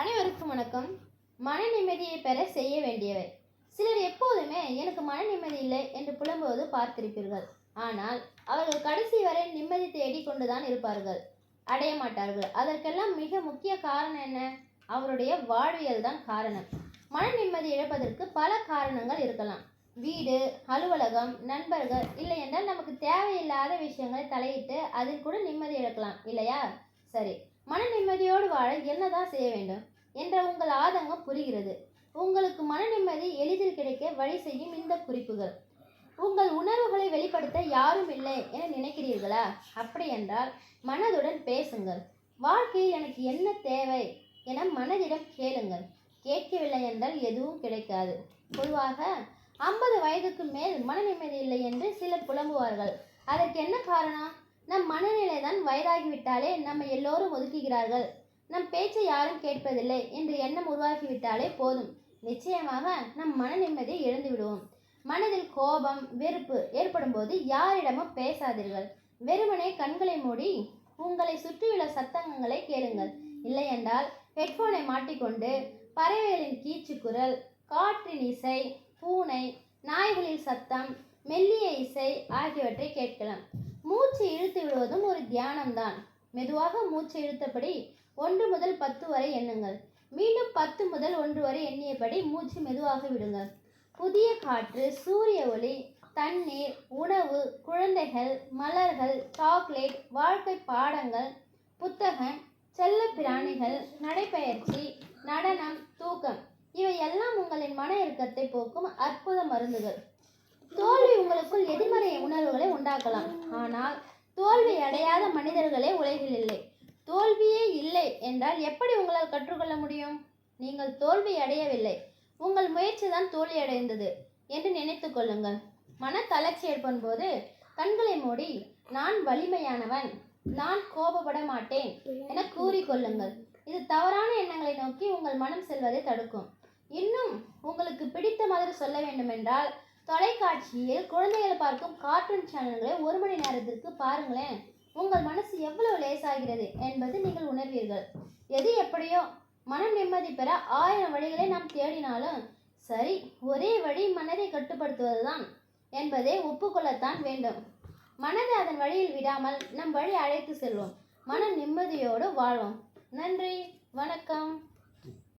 அனைவருக்கும் வணக்கம். மன நிம்மதியை பெற செய்ய வேண்டியவை சிலர் எப்போதுமே எனக்கு மன நிம்மதி இல்லை என்று புலம்புவது பார்த்திருப்பீர்கள். ஆனால் அவர்கள் கடைசி வரை நிம்மதி தேடி கொண்டுதான் இருப்பார்கள். அடைய மாட்டார்கள். அதற்கெல்லாம் மிக முக்கிய காரணம் என்ன? அவருடைய வாழ்வியல் தான் காரணம். மன நிம்மதி இழப்பதற்கு பல காரணங்கள் இருக்கலாம். வீடு அலுவலகம் நண்பர்கள் இல்லை என்றால் நமக்கு தேவையில்லாத விஷயங்களை தலையிட்டு அதில் கூட நிம்மதி இழக்கலாம். இல்லையா? சரி மன நிம்மதியோடு வாழ என்னதான் செய்ய வேண்டும்? என்ற உங்கள் ஆதங்கம் புரிகிறது. உங்களுக்கு மன நிம்மதி எளிதில் கிடைக்க வழி செய்யும் இந்த குறிப்புகள். உங்கள் உணர்வுகளை வெளிப்படுத்த யாரும் இல்லை என நினைக்கிறீர்களா? அப்படி என்றால் மனதுடன் பேசுங்கள். வாழ்க்கையில் எனக்கு என்ன தேவை என மனதிடம் கேளுங்கள். கேட்கவில்லை என்றால் எதுவும் கிடைக்காது. பொதுவாக ஐம்பது வயதுக்கு மேல் மன நிம்மதி இல்லை என்று சிலர் புலம்புவார்கள். அதற்கு என்ன காரணம்? நம் மனநிலை தான் வயதாகிவிட்டாலே நம்ம எல்லோரும் ஒதுக்குகிறார்கள். நம் பேச்சை யாரும் கேட்பதில்லை என்று எண்ணம் உருவாகிவிட்டாலே போதும். நிச்சயமாக நம் மன நிம்மதியை இழந்து விடுவோம் மனதில் கோபம் வெறுப்பு ஏற்படும் போது யாரிடமும் பேசாதீர்கள். வெறுமனே கண்களை மூடி உங்களை சுற்றியுள்ள சத்தங்களை கேளுங்கள். இல்லையென்றால் ஹெட்ஃபோனை மாட்டிக்கொண்டு பறவைகளின் கீச்சுக்குரல் காற்றின் இசை பூனை நாய்களின் சத்தம் மெல்லிய இசை ஆகியவற்றை கேட்கலாம். மூச்சு இழுத்து விடுவதும் ஒரு தியானம்தான். மெதுவாக மூச்சு இழுத்தபடி ஒன்று முதல் பத்து வரை எண்ணுங்கள். மீண்டும் பத்து முதல் ஒன்று வரை எண்ணியபடி மூச்சு மெதுவாக விடுங்கள். புதிய காற்று சூரிய ஒளி தண்ணீர் உணவு குழந்தைகள் மலர்கள் சாக்லேட் வாழ்க்கை பாடங்கள் புத்தகம் செல்ல பிராணிகள் நடைப்பயிற்சி நடனம் தூக்கம். இவை எல்லாம் உங்களின் மன இறுக்கத்தை போக்கும் அற்புத மருந்துகள். தோல்வி உங்களுக்குள் எதிர்மறை உணர்வுகளை உண்டாக்கலாம். ஆனால் தோல்வி அடையாத மனிதர்களே உலகில் இல்லை. தோல்வியே இல்லை என்றால் எப்படி உங்களால் கற்றுக்கொள்ள முடியும்? நீங்கள் தோல்வி அடையவில்லை. உங்கள் முயற்சி தான் தோல்வி அடைந்தது என்று நினைத்து கொள்ளுங்கள். மன தளர்ச்சி ஏற்படும் போது கண்களை மூடி நான் வலிமையானவன். நான் கோபப்பட மாட்டேன் என கூறிக்கொள்ளுங்கள் இது தவறான எண்ணங்களை நோக்கி உங்கள் மனம் செல்வதை தடுக்கும். இன்னும் உங்களுக்கு பிடித்த மாதிரி சொல்ல வேண்டுமென்றால் தொலைக்காட்சியில் குழந்தைகள் பார்க்கும் கார்ட்டூன் சேனல்களை ஒரு மணி நேரத்திற்கு பாருங்களேன். உங்கள் மனசு எவ்வளவு லேசாகிறது என்பது நீங்கள் உணர்வீர்கள். எது எப்படியோ மனம் நிம்மதி பெற ஆயிரம் வழிகளை நாம் தேடினாலும் சரி ஒரே வழி மனதை கட்டுப்படுத்துவதுதான் என்பதை ஒப்புக்கொள்ளத்தான் வேண்டும். மனதை அதன் வழியில் விடாமல் நம் வழி அழைத்து செல்வோம். மன நிம்மதியோடு வாழ்வோம். நன்றி வணக்கம்.